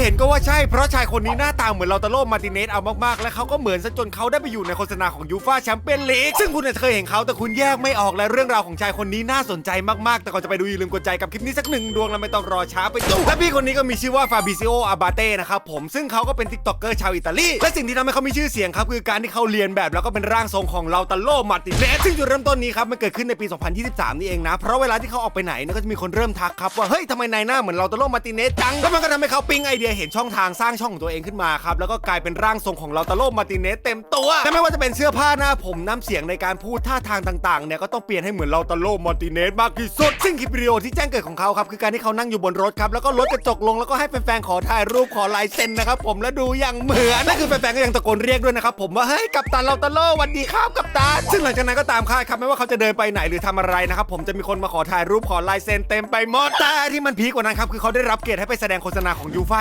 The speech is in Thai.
เห็นก็ว่าใช่ เพราะชายคนนี้หน้าตาเหมือนเราตาโลมาร์ติเนสเอามากๆ และเขาก็เหมือนซะจนเขาได้ไปอยู่ในโฆษณาของยูฟาแชมเปี้ยนลีกซึ่งคุณอาจจะเคยเห็นเขาแต่คุณแยกไม่ออกและเรื่องราวของชายคนนี้น่าสนใจมากๆ แต่ก่อนจะไปดูอย่าลืมกดใจกับคลิปนี้สักหนึ่งดวงแล้วไม่ต้องรอช้าไปดูและพี่คนนี้ก็มีชื่อว่าฟาบิซิโออาบาเต้นะครับผมซึ่งเขาก็เป็นทิกตอกเกอร์ชาวอิตาลีและสิ่งที่ทำให้เขามีชื่อเสียงครับคือการที่เขาเรียนแบบแล้วก็เป็นร่างทรงของเราตาโลมาร์ติเนสซึ่งจุดเริ่มต้นนี้ครับมันเกิดขึ้นในปี 2023 นี่เองนะเพราะเวลาที่เขาออกไปไหนเนี่ยก็จะมีคนเริ่มทักครับว่าเฮ้ยทำไมนายหน้าเหมือนเราตาโลมาร์ติเนสจังแล้วมันก็ทำให้เขาปิ๊งไอเดียเห็นช่องทางสร้างช่องของตัวเองขึ้นมาครับแล้วก็กลายเป็นร่างทรงของเราตาโลมาร์ติเนสเต็มตัวและไม่ว่าจะเป็นเสื้อผ้าหน้าผมน้ำเสียงในการพูดท่าทางต่างๆเนี่ยก็ต้องเปลี่ยนให้เหมือนเราตาโลมาร์ติเนสมากที่สุด ซึ่งคลิปวิดีโอที่แจ้งเกิดของเขาครับคือการที่เขานั่งอยู่บนรถครับแล้วก็รถกระจกลงแล้วก็ให้แฟนๆขอถ่ายรูปขอลายเซ็นนะครับผมแล้วดูอย่างเหมือนนั่นคือแฟนๆก็ยังตะโกนเรียกด้วยนะครับผมว่าเฮ้ยกัปตันเราตาโลวันดีครับกัปตันซึ่งหลังจากนั้นก็ตามคาดครับไม่ว่าเขาจะเดินไปไหนหรือทำอะไรนะครับผมจะมีคนมาขอถ่ายรูปขอลายเซ็นเต็มไปหมดแต่ที่มันพีคกว่านั้นครับคือเขาได้รับเกียรติให้ไปแสดงโฆษณาของยูฟา